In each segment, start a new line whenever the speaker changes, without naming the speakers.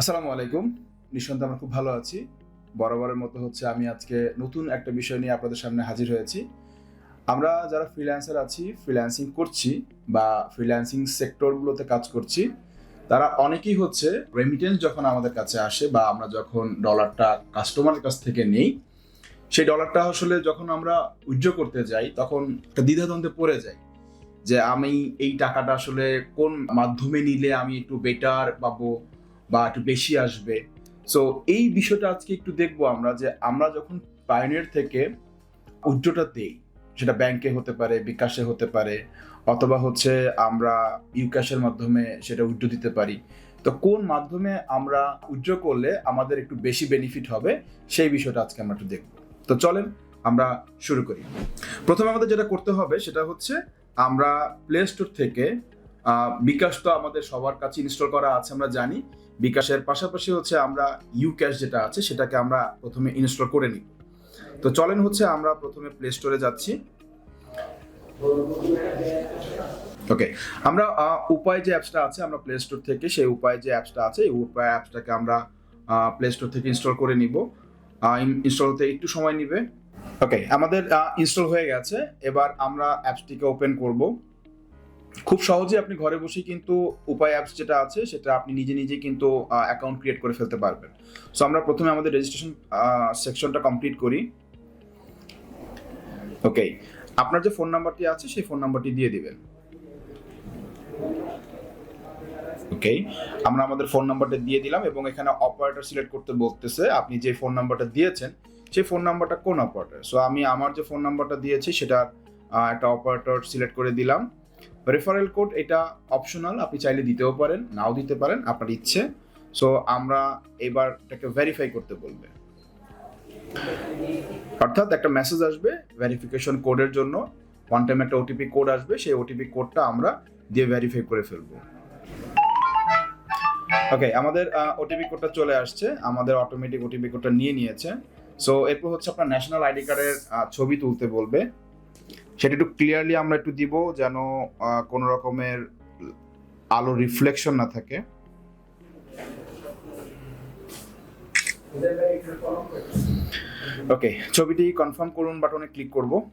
আসসালামু আলাইকুম। নিঃসন্দেহে আমরা খুব ভালো আছি। বরাবরের মতো হচ্ছে আমি আজকে নতুন একটা বিষয় নিয়ে আপনাদের সামনে হাজির হয়েছি। আমরা যারা ফ্রিল্যান্সার আছি ফ্রিল্যান্সিং করছি বা ফ্রিল্যান্সিং সেক্টরগুলোতে কাজ করছি, তারা অনেকেই হচ্ছে রেমিটেন্স যখন আমাদের কাছে আসে বা আমরা যখন ডলারটা কাস্টমারের কাছ থেকে নেই, সেই ডলারটা আসলে যখন আমরা উইথড্র করতে যাই, তখন একটা দ্বিধাদ্বন্দ্বে পড়ে যাই যে আমি এই টাকাটা আসলে কোন মাধ্যমে নিলে আমি একটু বেটার পাবো? বা একটু বেশি আসবে। সো এই বিষয়টা আজকে একটু দেখব আমরা যে আমরা যখন পায়োনিয়ার থেকে উইথড্রটা দেই, সেটা ব্যাংকে হতে পারে, বিকাশে হতে পারে, অথবা হচ্ছে আমরা ইউক্যাশের মাধ্যমে সেটা উইথড্র দিতে পারি, তো কোন মাধ্যমে আমরা উইথড্র করলে আমাদের একটু বেশি বেনিফিট হবে, সেই বিষয়টা আজকে আমরা একটু দেখব। তো চলেন আমরা শুরু করি। প্রথমে আমাদের যেটা করতে হবে সেটা হচ্ছে আমরা প্লে স্টোর থেকে বিকাশ তো আমাদের সবার কাছে ইনস্টল করা আছে, আমরা জানি। বিকাশের পাশাপাশি হচ্ছে আমরা ইউ ক্যাশ যেটা আছে, সেটাকে আমরা প্রথমে ইনস্টল করে নিই তো চলেন হচ্ছে আমরা প্রথমে প্লে স্টোরে যাচ্ছি। ওকে আমরা উপায় যে অ্যাপসটা আছে, আমরা প্লে স্টোর থেকে সেই উপায় যে অ্যাপসটা আছে, এই উপায় অ্যাপসটাকে আমরা প্লে স্টোর থেকে ইনস্টল করে নিব। ইনস্টল হতে একটু সময় নিবে। ওকে আমাদের ইনস্টল হয়ে গেছে। এবার আমরা অ্যাপসটিকে ওপেন করব। খুব সহজে আপনি ঘরে বসেই কিন্তু উপায় অ্যাপস যেটা আছে, সেটা আপনি নিজে নিজে কিন্তু অ্যাকাউন্ট ক্রিয়েট করে ফেলতে পারবেন। সো আমরা প্রথমে আমাদের রেজিস্ট্রেশন সেকশনটা কমপ্লিট করি। ওকে আপনার যে ফোন নাম্বারটি আছে, সেই ফোন নাম্বারটি দিয়ে দিবেন। ওকে আমরা আমাদের ফোন নাম্বারটা দিয়ে দিলাম এবং এখানে অপারেটর সিলেক্ট করতে বলতেছে, আপনি যে ফোন নাম্বারটা দিয়েছেন, সেই ফোন নাম্বারটা কোন অপারেটর সো আমি আমার যে ফোন নাম্বারটা দিয়েছি সেটা একটা অপারেটর সিলেক্ট করে দিলাম। রেফারেল কোড এটা অপশনাল আপনি চাইলে দিতেও পারেন, নাও দিতে পারেন, আপনার ইচ্ছে। সো আমরা এবার এটাকে ভেরিফাই করতে বলবে। অর্থাৎ একটা মেসেজ আসবে ভেরিফিকেশন কোডের জন্য। ওয়ান টাইম একটা ওটিপি কোড আসবে, সেই ওটিপি কোডটা আমরা দিয়ে ভেরিফাই করে ফেলব। ওকে আমাদের ওটিপি কোডটা চলে আসছে, আমাদের অটোমেটিক ওটিপি কোডটা নিয়ে নিয়েছে। সো এরপর হচ্ছে আপনার ন্যাশনাল আইডি কার্ডের ছবি তুলতে বলবে। সেটা একটু ক্লিয়ারলি আমরা একটু দিব যেন কোনো রকমের আলো রিফ্লেকশন না থাকে। ওকে ছবিটি কনফার্ম করুন বাটনে ক্লিক করব।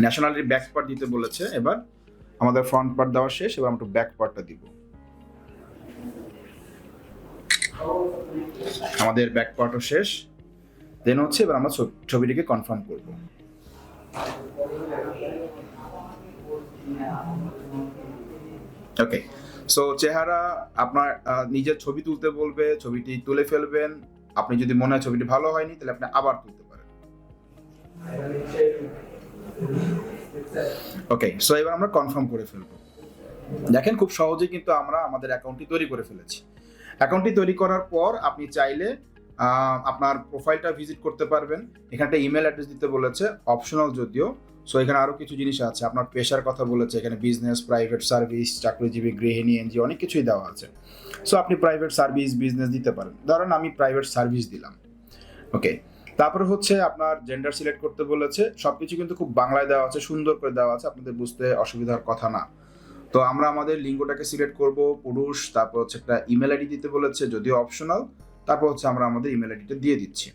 ন্যাশনালিটির ব্যাক পার্ট দিতে বলেছে, এবার আমাদের ফ্রন্ট পার্ট দেওয়া শেষ, এবার আমরা ব্যাক পার্টটা দিব। আমাদের ব্যাক পার্টও শেষ। দেন হচ্ছে এবার আমরা ছবি- ছবিটিকে কনফার্ম করব। ওকে সো চেহারা আপনার নিজের ছবি তুলতে বলবে, ছবিটি তুলে ফেলবেন। আপনি যদি মনে হয় ছবিটি ভালো হয়নি, তাহলে আপনি আবার তুলতে পারেন। ওকে সো এবার আমরা কনফার্ম করে ফেলব। দেখেন, খুব সহজেই কিন্তু আমরা আমাদের অ্যাকাউন্টটি তৈরি করে ফেলেছি। অ্যাকাউন্টটি তৈরি করার পর আপনি চাইলে আপনার প্রোফাইলটা ভিজিট করতে পারবেন। এখানে একটা ইমেল অ্যাড্রেস দিতে বলেছে অপশনাল যদিও। সো এখানে আরও কিছু জিনিস আছে। আপনার পেশার কথা বলেছে, এখানে বিজনেস প্রাইভেট সার্ভিস চাকরিজীবী, গৃহিণী এনজি অনেক কিছুই দেওয়া আছে। সো আপনি প্রাইভেট সার্ভিস বিজনেস দিতে পারেন। ধরেন আমি প্রাইভেট সার্ভিস দিলাম। ওকে তারপরে হচ্ছে আপনার জেন্ডার সিলেক্ট করতে বলেছে। সবকিছু কিন্তু খুব বাংলায় দেওয়া আছে, সুন্দর করে দেওয়া আছে। আপনাদের বুঝতে অসুবিধার কথা না। তো আমরা আমাদের লিঙ্গটাকে সিলেক্ট করব, পুরুষ, তারপর হচ্ছে একটা ইমেল আইডি দিতে বলেছে, যদিও অপশনাল তারপর হচ্ছে আমরা আমাদের ইমেল আইডিটা দিয়ে দিচ্ছি।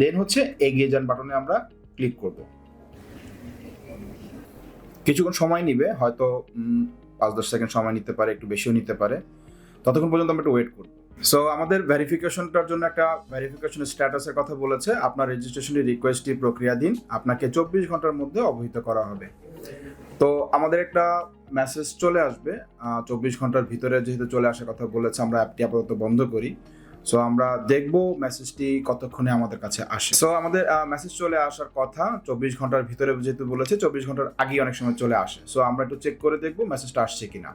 দেন হচ্ছে এগিয়ে যান বাটনে আমরা ক্লিক করব। কিছুক্ষণ সময় নিবে, হয়তো পাঁচ দশ সেকেন্ড সময় নিতে পারে, একটু বেশিও নিতে পারে। ততক্ষণ পর্যন্ত আমরা একটু ওয়েট করব। সো আমাদের ভেরিফিকেশনটার জন্য একটা ভেরিফিকেশন স্ট্যাটাসের কথা বলেছে। আপনার রেজিস্ট্রেশনের রিকোয়েস্টটি প্রক্রিয়া দিন আপনাকে চব্বিশ ঘণ্টার মধ্যে অবহিত করা হবে। তো আমাদের একটা মেসেজ চলে আসবে চব্বিশ ঘণ্টার ভিতরে যেহেতু চলে আসার কথা বলেছে, আমরা অ্যাপটি আপাতত বন্ধ করি। সো আমরা দেখব মেসেজটি কতক্ষণে আমাদের কাছে আসে। সো আমাদের মেসেজ চলে আসার কথা, চব্বিশ ঘণ্টার ভিতরে যেহেতু বলেছে, চব্বিশ ঘণ্টার আগেই অনেক সময় চলে আসে। সো আমরা একটু চেক করে দেখব মেসেজটা আসছে কিনা।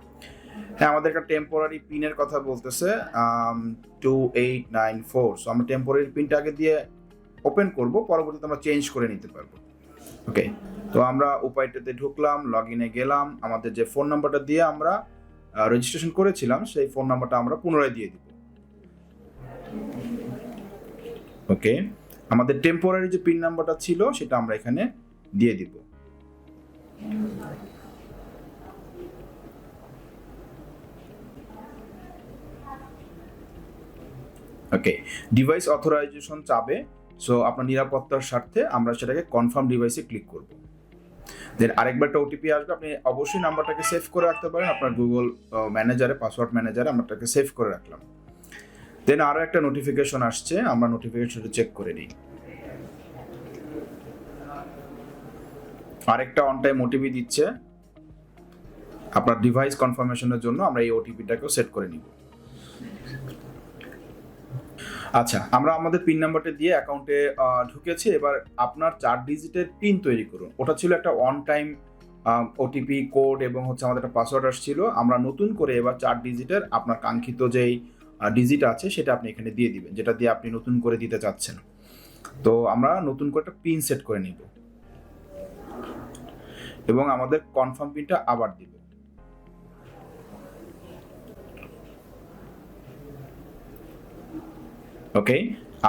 হ্যাঁ আমাদের একটা টেম্পোরারি পিনের কথা বলতেছে two eight nine four so আমরা টেম্পোরারি পিনটা আগে দিয়ে ওপেন করব, পরবর্তীতে আমরা চেঞ্জ করে নিতে পারব। ওকে তো আমরা উপায়টাতে ঢুকলাম লগ ইনে গেলাম, আমাদের যে ফোন নাম্বারটা দিয়ে আমরা রেজিস্ট্রেশন করেছিলাম, সেই ফোন নাম্বারটা আমরা পুনরায় দিয়ে দিব। ওকে আমাদের টেম্পোরারি যে পিন নাম্বারটা ছিল, সেটা আমরা এখানে দিয়ে দিব। ওকে ডিভাইস অথরাইজেশন চাবে সো আপনার নিরাপত্তার স্বার্থে আমরা সেটাকে কনফার্ম ডিভাইসে ক্লিক করব। দেন আরেকবার একটা ওটিপি আসবে, আপনি অবশ্যই নাম্বারটাকে সেভ করে রাখতে পারেন। আপনার গুগল ম্যানেজারে পাসওয়ার্ড ম্যানেজারে আমারটাকে সেভ করে রাখলাম। দেন আরও একটা নোটিফিকেশন আসছে, আমরা নোটিফিকেশনটা চেক করে নিই। আরেকটা অন টাইম ওটিপি দিচ্ছে। আপনার ডিভাইস কনফার্মেশনের জন্য আমরা এই ওটিপিটাকেও সেট করে নিব। আচ্ছা। আমরা আমাদের পিন নাম্বারটা দিয়ে অ্যাকাউন্টে ঢুকেছি। এবার আপনার চার ডিজিটের পিন তৈরি করুন। ওটা ছিল একটা অন টাইম ওটিপি কোড এবং হচ্ছে আমাদের একটা পাসওয়ার্ড আসছিল। আমরা নতুন করে এবার চার ডিজিটের আপনার কাঙ্ক্ষিত যেই ডিজিট আছে, সেটা আপনি এখানে দিয়ে দিবেন, যেটা দিয়ে আপনি নতুন করে দিতে চাচ্ছেন। তো আমরা নতুন করে একটা পিন সেট করে নিব। এবং আমাদের কনফার্ম পিনটা আবার দিব ওকে?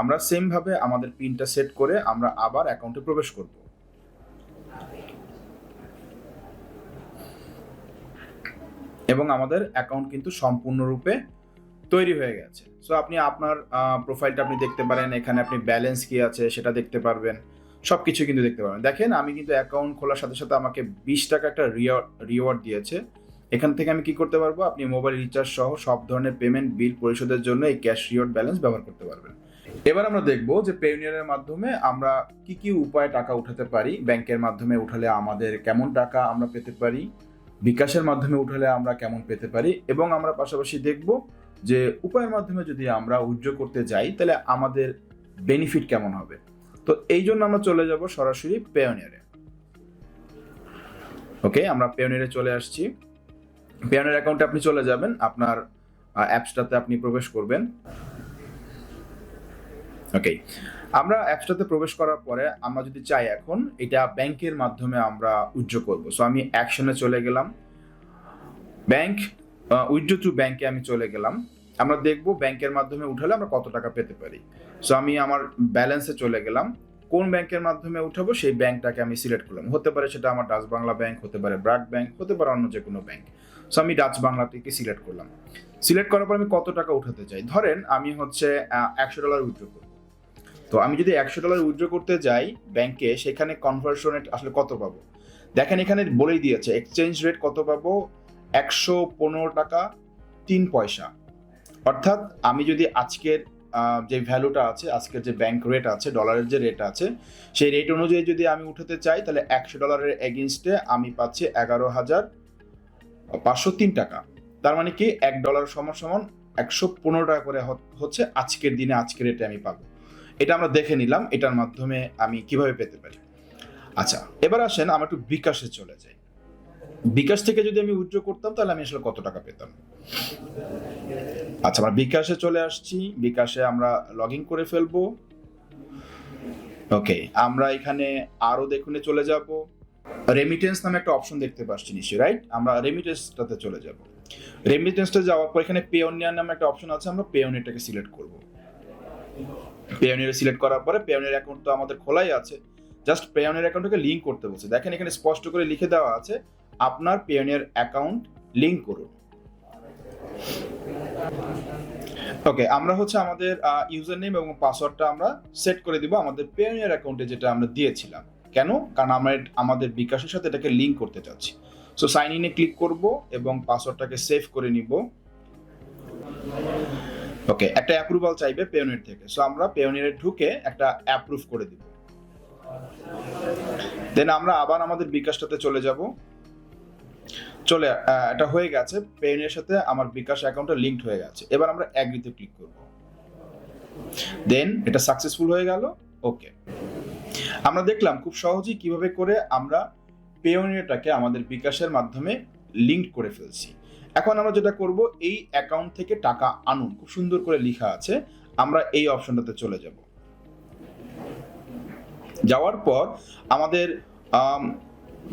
আমরা সেম ভাবে আমাদের পিনটা সেট করে আমরা আবার অ্যাকাউন্টে প্রবেশ করব। এবং আমাদের অ্যাকাউন্ট কিন্তু সম্পূর্ণরূপে তৈরি হয়ে গেছে। সো আপনি আপনার প্রোফাইলটা আপনি দেখতে পারেন, এখানে আপনি ব্যালেন্স কি আছে সেটা দেখতে পারবেন সব কিছু কিন্তু দেখতে পারবেন। দেখেন, আমি কিন্তু অ্যাকাউন্ট খোলার সাথে সাথে আমাকে বিশ টাকা একটা রিওয়ার্ড দিয়েছে। এখান থেকে আমি কি করতে পারব? আপনি মোবাইল রিচার্জ সহ সব ধরনের পেমেন্ট বিল পরিশোধের জন্য এই ক্যাশ রিওয়ার্ড ব্যালেন্স ব্যবহার করতে পারবেন। এবার আমরা দেখব যে পেউনিয়ারের মাধ্যমে আমরা কি কি উপায়ে টাকা উঠাতে পারি? ব্যাংকের মাধ্যমে উঠালে আমাদের কেমন টাকা আমরা পেতে পারি? বিকাশের মাধ্যমে উঠালে আমরা কেমন পেতে পারি? এবং আমরা পাশাপাশি দেখব যে উপায়ের মাধ্যমে যদি আমরা উজ্জ্ব করতে যাই, তাহলে আমাদের বেনিফিট কেমন হবে? তো এই জন্য আমরা চলে যাব সরাসরি পেয়নিয়ারে ওকে আমরা পেয়নিয়ারে চলে আসছি। পেয়নের অ্যাকাউন্টে আপনি চলে যাবেন, আপনার অ্যাপসটাতে আপনি প্রবেশ করবেন। ওকে আমরা অ্যাপসটাতে প্রবেশ করার পরে আমরা যদি চাই এখন, এটা ব্যাংকের মাধ্যমে আমরা উজ্জ্ব করব। সো আমি অ্যাকশনে চলে গেলাম। ব্যাংক উইথড্র টু ব্যাংকে আমি চলে গেলাম। আমরা দেখব ব্যাংকের মাধ্যমে উঠালে আমরা কত টাকা পেতে পারি। সো আমি আমার ব্যালেন্সে চলে গেলাম। কোন ব্যাংকের মাধ্যমে উঠাবো, সেই ব্যাংকটাকে আমি সিলেক্ট করলাম। হতে পারে সেটা আমার ডাচ বাংলা ব্যাংক হতে পারে ব্রাক ব্যাংক হতে পারে অন্য যে কোনো ব্যাংক সো আমি ডাচ বাংলাটিকে সিলেক্ট করলাম। সিলেক্ট করার পর আমি কত টাকা উঠাতে চাই? ধরেন আমি হচ্ছে একশো ডলার উইথড্র করব। তো আমি যদি একশো ডলার উইথড্র করতে যাই ব্যাংকে সেখানে কনভার্সন রেট আসলে কত পাবো? দেখেন এখানে বলেই দিয়েছে এক্সচেঞ্জ রেট কত পাবো? একশো পনেরো টাকা, তিন পয়সা। অর্থাৎ আমি যদি আজকের যে ভ্যালুটা আছে, আজকের যে ব্যাংক রেট আছে ডলারের যে রেট আছে, সেই রেট অনুযায়ী যদি আমি উঠাতে চাই, তাহলে একশো ডলারের এগেনস্টে আমি পাচ্ছি এগারো হাজার পাঁচশো তিন টাকা। তার মানে কি, এক ডলার সমান সমান একশো পনেরো টাকা করে হচ্ছে আজকের দিনে, আজকের রেটে আমি পাবো। এটা আমরা দেখে নিলাম, এটার মাধ্যমে আমি কীভাবে পেতে পারি। আচ্ছা এবার আসেন আমরা একটু বিকাশে চলে যাই। বিকাশ থেকে যদি আমি উইথড্র করতাম, তাহলে আমি আসলে কত টাকা পেতাম? আচ্ছা আমরা বিকাশে চলে আসছি। বিকাশে আমরা লগ ইন করে ফেলব। ওকে আমরা এখানে আরও দেখুনে, চলে যাব। রেমিটেন্স নামে একটা অপশন দেখতে পাচ্ছি নিশ্চয়ই রাইট আমরা রেমিটেন্সটাতে চলে যাব। রেমিটেন্সটা যাওয়ার পর এখানে পেওনিয়ার নামে একটা অপশন আছে, আমরা পেওনিয়ারটাকে সিলেক্ট করব। পেওনিয়ার সিলেক্ট করার পরে পেওনিয়ার অ্যাকাউন্ট তো আমাদের খোলাই আছে। জাস্ট পেওনিয়ার অ্যাকাউন্টটাকে লিঙ্ক করতে বলছে। দেখেন এখানে স্পষ্ট করে লিখে দেওয়া আছে, আপনার পেওনিয়ার অ্যাকাউন্ট লিঙ্ক করুন। ওকে আমরা হচ্ছে আমাদের ইউজার নেম এবং পাসওয়ার্ডটা আমরা সেট করে দিব আমাদের পেওনিয়ার অ্যাকাউন্টে যেটা আমরা দিয়েছিলাম। কেন? কারণ আমরা আমাদের বিকাশের সাথে এটাকে লিঙ্ক করতে চাচ্ছি। সো সাইন ইনে ক্লিক করব এবং পাসওয়ার্ডটাকে সেভ করে নিব। ওকে একটা অ্যাপ্রুভাল চাইবে পেওনিয়ার থেকে। সো আমরা পেওনিয়ারে ঢুকে একটা অ্যাপ্রুভ করে দিব। দেন আমরা আবার আমাদের বিকাশটাতে চলে যাব। চলে এটা হয়ে গেছে। পেনের সাথে আমার বিকাশ অ্যাকাউন্টটা লিঙ্কড হয়ে গেছে। এবার আমরা অ্যাগ্রিতে ক্লিক করব। দেন এটা সাকসেসফুল হয়ে গেল। ওকে আমরা দেখলাম খুব সহজেই কীভাবে করে আমরা পেওনিয়ারটাকে আমাদের বিকাশের মাধ্যমে লিঙ্ক করে ফেলছি। এখন আমরা যেটা করব, এই অ্যাকাউন্ট থেকে টাকা আনুন। খুব সুন্দর করে লেখা আছে, আমরা এই অপশনটাতে চলে যাব। যাওয়ার পর আমাদের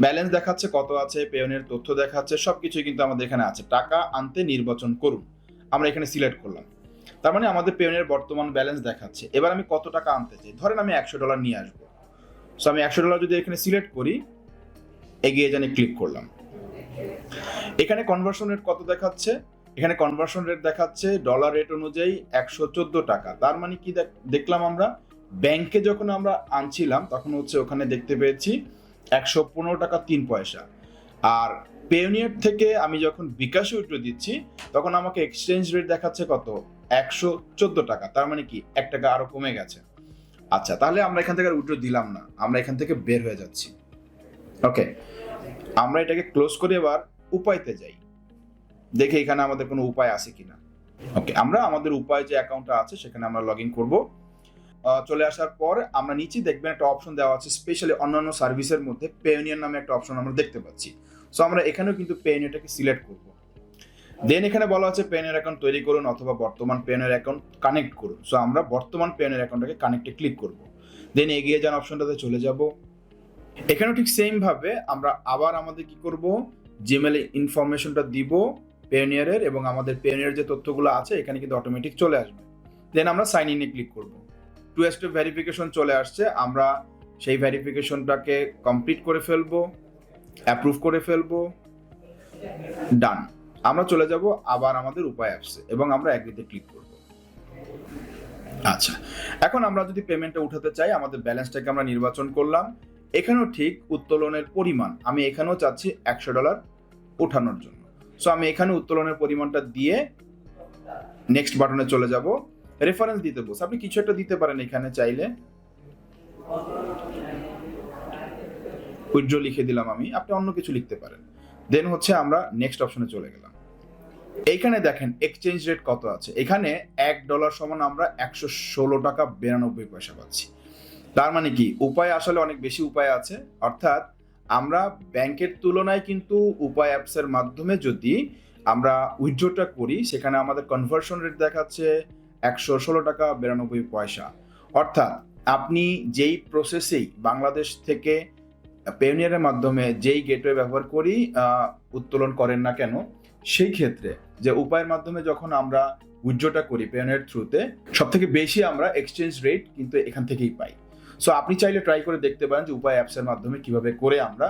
ব্যালেন্স দেখাচ্ছে, কত আছে পেয়নের তথ্য দেখাচ্ছে সব কিছুই কিন্তু আমাদের এখানে আছে। টাকা আনতে নির্বাচন করুন। আমরা এখানে সিলেক্ট করলাম। তার মানে আমাদের পেয়নের বর্তমান ব্যালেন্স দেখাচ্ছে। এবার আমি কত টাকা আনতে চাই? ধরেন আমি একশো ডলার নিয়ে আসব। সো আমি একশো ডলার যদি এখানে সিলেক্ট করি, এগিয়ে জানি ক্লিক করলাম। এখানে কনভার্সন রেট কত দেখাচ্ছে? এখানে কনভার্সন রেট দেখাচ্ছে ডলার রেট অনুযায়ী একশো চোদ্দ টাকা। তার মানে কি দেখ- দেখলাম আমরা? ব্যাংকে যখন আমরা আনছিলাম, তখন হচ্ছে ওখানে দেখতে পেয়েছি একশো পনেরো টাকা তিন পয়সা। আর পেওনিয়ার থেকে আমি যখন বিকাশে উইথড্র দিচ্ছি, তখন আমাকে এক্সচেঞ্জ রেট দেখাচ্ছে কত? একশো চোদ্দ টাকা। তার মানে কি? এক টাকা আরও কমে গেছে। আচ্ছা তাহলে আমরা এখান থেকে উইথড্র দিলাম না। আমরা এখান থেকে বের হয়ে যাচ্ছি। ওকে আমরা এটাকে ক্লোজ করে এবার উপায়তে যাই। দেখে এখানে আমাদের কোনো উপায় আছে কিনা। ওকে আমরা আমাদের উপায় যে অ্যাকাউন্টটা আছে, সেখানে আমরা লগ ইন করব চলে আসার পর আমরা নিচে দেখবেন একটা অপশন দেওয়া আছে স্পেশালি অন্যান্য সার্ভিসের মধ্যে পেওনিয়ার নামে একটা অপশন আমরা দেখতে পাচ্ছি। সো আমরা এখানেও কিন্তু পেওনিয়ারটাকে সিলেক্ট করব। দেন এখানে বলা আছে পেনের অ্যাকাউন্ট তৈরি করুন অথবা বর্তমান পেনের অ্যাকাউন্ট কানেক্ট করুন। সো আমরা বর্তমান পেনের অ্যাকাউন্টটাকে কানেক্টে ক্লিক করব। দেন এগিয়ে যান অপশনটাতে চলে যাব। এখানেও ঠিক সেম ভাবে আমরা আবার আমাদের কি করব? জিমেলে ইনফরমেশনটা দিব পেনিয়ারের এবং আমাদের পেনিয়ার যে তথ্যগুলো আছে, এখানে কিন্তু অটোমেটিক চলে আসবে। দেন আমরা সাইন ইনে ক্লিক করব। টু স্টেপ ভেরিফিকেশন চলে আসছে। আমরা সেই ভেরিফিকেশনটাকে কমপ্লিট করে ফেলব অ্যাপ্রুভ করে ফেলব ডান আমরা চলে যাব, আবার আমাদের উপায় অ্যাপসে এবং আমরা অ্যাগ্রিতে ক্লিক করব। আচ্ছা এখন আমরা যদি পেমেন্টটা উঠাতে চাই, আমাদের ব্যালেন্সটাকে আমরা নির্বাচন করলাম। এখানেও ঠিক উত্তোলনের পরিমাণ, আমি এখানেও চাচ্ছি একশো ডলার ওঠানোর জন্য। সো আমি এখানে উত্তোলনের পরিমাণটা দিয়ে নেক্সট বাটনে চলে যাব। রেফারেন্স দিতে বস, আপনি কিছু একটা দিতে পারেন এখানে চাইলে। উইথড্র লিখে দিলাম আমি, আপনি অন্য কিছু লিখতে পারেন। দেন হচ্ছে আমরা নেক্সট অপশনে চলে গেলাম। এইখানে দেখেন এক্সচেঞ্জ রেট কত আছে? এখানে এক ডলার সমান আমরা একশো ষোলো টাকা বিরানব্বই পয়সা পাচ্ছি। তার মানে কি? উপায় আসলে অনেক বেশি উপায় আছে। অর্থাৎ আমরা ব্যাংকের তুলনায় কিন্তু উপায় অ্যাপসের মাধ্যমে যদি আমরা উইথড্রটা করি, সেখানে আমাদের কনভার্সন রেট দেখাচ্ছে একশো ষোলো টাকা বিরানব্বই পয়সা। অর্থাৎ আপনি যেই প্রসেসেই বাংলাদেশ থেকে পেনিয়ারের মাধ্যমে যেই গেটওয়ে ব্যবহার করি উত্তোলন করেন না কেন সেই ক্ষেত্রে যে উপায়ের মাধ্যমে যখন আমরা উইথড্রটা করি পেনের থ্রুতে সব থেকে বেশি আমরা এক্সচেঞ্জ রেট কিন্তু এখান থেকেই পাই। সো, আপনি চাইলে ট্রাই করে দেখতে পারেন যে উপায় অ্যাপসের মাধ্যমে কীভাবে করে আমরা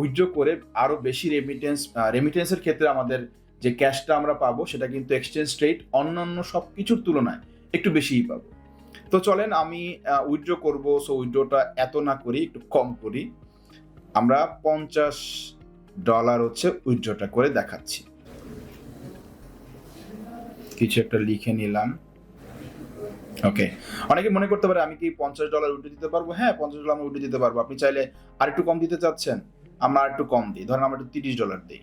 উইথড্র করে আরও বেশি রেমিটেন্স রেমিটেন্সের ক্ষেত্রে আমাদের যে ক্যাশটা আমরা পাবো, সেটা কিন্তু এক্সচেঞ্জ রেট অন্যান্য সব কিছুর তুলনায় একটু বেশিই পাবো। তো চলেন আমি উইথড্র করব, সো উইথড্রটা এত না করি, একটু কম করি। আমরা পঞ্চাশ ডলার হচ্ছে উইথড্রটা করে দেখাচ্ছি। কিছু একটা লিখে নিলাম। ওকে অনেকে মনে করতে পারে আমি কি পঞ্চাশ ডলার উঠে দিতে পারব? হ্যাঁ পঞ্চাশ ডলার আমি উঠে দিতে পারব। আপনি চাইলে আর একটু কম দিতে চাচ্ছেন, আমরা আর একটু কম দিই। ধরেন আমরা একটু তিরিশ ডলার দিই।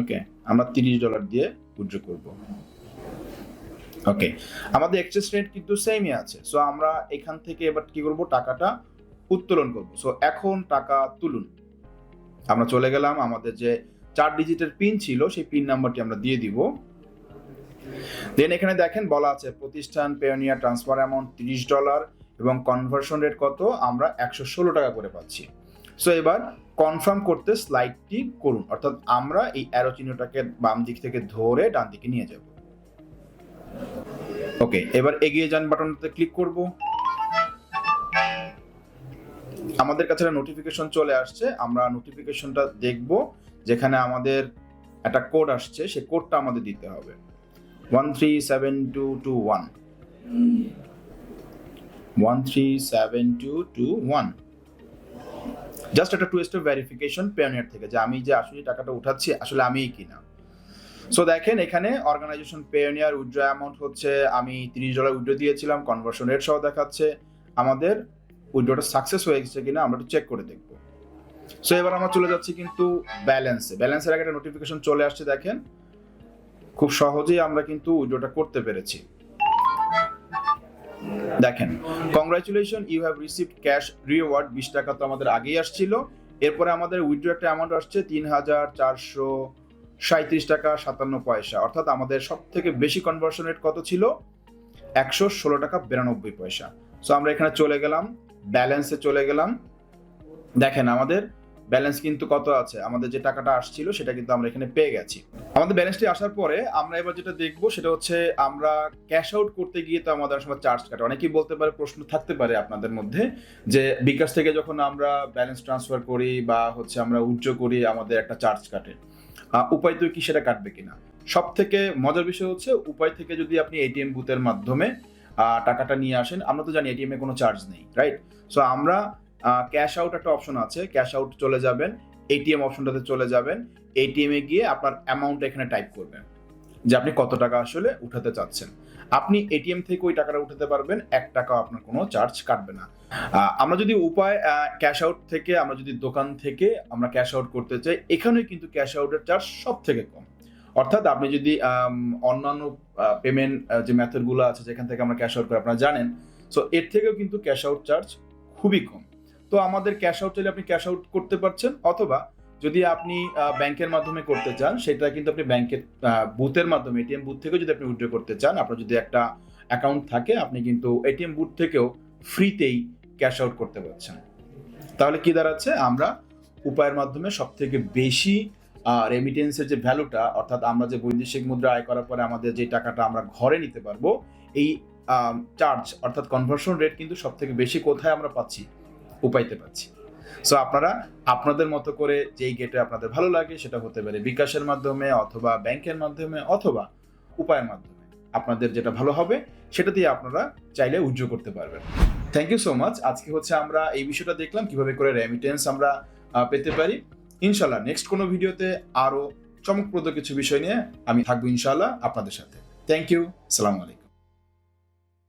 ওকে আমরা তিরিশ ডলার দিয়ে উইথড্র করব। ওকে আমাদের এক্সচেঞ্জ রেট কিন্তু সেমই আছে। সো আমরা এখান থেকে এবার কি করব? টাকাটা উত্তোলন করব। সো এখন টাকা তুলুন। আমরা চলে গেলাম আমাদের যে চার ডিজিটের পিন ছিল, সেই পিন নাম্বারটি আমরা দিয়ে দিব। দেন এখানে দেখেন বলা আছে, প্রতিষ্ঠান পেওনিয়া ট্রান্সফার অ্যামাউন্ট তিরিশ ডলার এবং কনভার্সন রেট কত? আমরা একশো ষোলো টাকা করে পাচ্ছি। সো এবার কনফার্ম করতে স্লাইডটি করুন। অর্থাৎ আমরা এই অ্যারো চিহ্নটাকে বাম দিক থেকে ধরে ডান দিকে নিয়ে যাব। ওকে এবার এগিয়ে যান বাটনটাতে ক্লিক করব। আমাদের কাছে নোটিফিকেশন চলে আসছে। আমরা নোটিফিকেশনটা দেখব। যেখানে আমাদের একটা কোড আসছে, সেই কোডটা আমাদের দিতে হবে। One three seven two two one one three seven two two one just একটা টু স্টেপ ভেরিফিকেশন পেওনিয়ার থেকে যে আমি যে আসলে টাকাটা উঠাচ্ছি, আসলে আমিই কিনা। সো দেখেন, এখানে অর্গানাইজেশন পেওনিয়ার উইড্রো অ্যামাউন্ট হচ্ছে, আমি তিরিশ ডলার উইড্রো দিয়েছিলাম কনভার্সন রেট সহ দেখাচ্ছে। আমাদের উইড্রোটা সাকসেস হয়ে গেছে কিনা, আমরা একটু চেক করে দেখব। সো এবার আমরা চলে যাচ্ছি কিন্তু ব্যালেন্সে ব্যালেন্সের আগে একটা নোটিফিকেশন চলে আসছে, দেখেন। খুব সহজেই আমরা কিন্তু উইড্রোটা করতে পেরেছি। দেখেন congratulation you have received cash reward বিশ টাকা তো আমাদের আগেই আসছিল। এরপরে আমাদের উইড্রো একটা অ্যামাউন্ট আসছে, তিন হাজার চারশো সাঁত্রিশ টাকা, সাতান্ন পয়সা। অর্থাৎ আমাদের সব থেকে বেশি কনভার্সন রেট কত ছিল? একশো ষোলো টাকা, বিরানব্বই পয়সা। সো আমরা এখানে চলে গেলাম ব্যালেন্সে চলে গেলাম। দেখেন, আমাদের ব্যালেন্স কিন্তু কত আছে? আমাদের যে টাকাটা আসছিল, সেটা কিন্তু আমরা এখানে পেয়ে গেছি। আমাদের ব্যালেন্সটি আসার পরে আমরা এবার যেটা দেখব, সেটা হচ্ছে আমরা ক্যাশ আউট করতে গিয়ে তো আমাদের সময় চার্জ কাটে। অনেকেই বলতে পারে, প্রশ্ন থাকতে পারে আপনাদের মধ্যে যে বিকাশ থেকে যখন আমরা ব্যালেন্স ট্রান্সফার করি বা হচ্ছে আমরা উজ্জ্ব করি, আমাদের একটা চার্জ কাটে। উপায় তো কি সেটা কাটবে কিনা? সব থেকে মজার বিষয় হচ্ছে, উপায় থেকে যদি আপনি এটিএম বুথের মাধ্যমে টাকাটা নিয়ে আসেন, আমরা তো জানি এটিএম এ কোনো চার্জ নেই রাইট সো আমরা ক্যাশ আউট একটা অপশন আছে। ক্যাশ আউট চলে যাবেন এটিএম অপশনটাতে চলে যাবেন। এটিএম এ গিয়ে আপনার অ্যামাউন্ট এখানে টাইপ করবেন। যে আপনি কত টাকা আসলে উঠাতে চাচ্ছেন। আপনি এটিএম থেকে ওই টাকাটা উঠাতে পারবেন, এক টাকাও আপনার কোনো চার্জ কাটবে না। আমরা যদি উপায় ক্যাশ আউট থেকে, আমরা যদি দোকান থেকে আমরা ক্যাশ আউট করতে চাই এখানে কিন্তু ক্যাশ আউটের চার্জ সব থেকে কম। অর্থাৎ আপনি যদি অন্যান্য পেমেন্ট যে মেথডগুলো আছে, যেখান থেকে আমরা ক্যাশ আউট করি, আপনারা জানেন। সো এর থেকেও কিন্তু ক্যাশ আউট চার্জ খুবই কম। তো আমাদের ক্যাশ আউট চাইলে আপনি ক্যাশ আউট করতে পারছেন, অথবা যদি আপনি ব্যাংকের মাধ্যমে করতে চান, সেটা কিন্তু আপনি ব্যাংকের বুথের মাধ্যমে এটিএম বুথ থেকেও যদি আপনি উইথড্র করতে চান, আপনার যদি একটা অ্যাকাউন্ট থাকে, আপনি কিন্তু এটিএম বুথ থেকেও ফ্রিতেই ক্যাশ আউট করতে পারছেন। তাহলে কি দাঁড়াচ্ছে? আমরা উপায়ের মাধ্যমে সব থেকে বেশি রেমিটেন্সের যে ভ্যালুটা অর্থাৎ আমরা যে বৈদেশিক মুদ্রা আয় করার পরে আমাদের যে টাকাটা আমরা ঘরে নিতে পারব, এই চার্জ অর্থাৎ কনভার্সন রেট কিন্তু সব থেকে বেশি কোথায় আমরা পাচ্ছি? উপাইতে পাচ্ছি সো আপনারা আপনাদের মতো করে যেই গেটে আপনাদের ভালো লাগে, সেটা হতে পারে বিকাশের মাধ্যমে অথবা ব্যাংকের মাধ্যমে অথবা উপায়ের মাধ্যমে। আপনাদের যেটা ভালো হবে, সেটা দিয়ে আপনারা চাইলে উজ্জ্ব করতে পারবেন। থ্যাংক ইউ সো মাচ আজকে হচ্ছে আমরা এই বিষয়টা দেখলাম, কীভাবে করে রেমিটেন্স আমরা পেতে পারি। ইনশাল্লাহ নেক্সট কোনো ভিডিওতে আরও চমকপ্রদ কিছু বিষয় নিয়ে আমি থাকব ইনশাল্লাহ আপনাদের সাথে। থ্যাংক ইউ সালাম আলাইকুম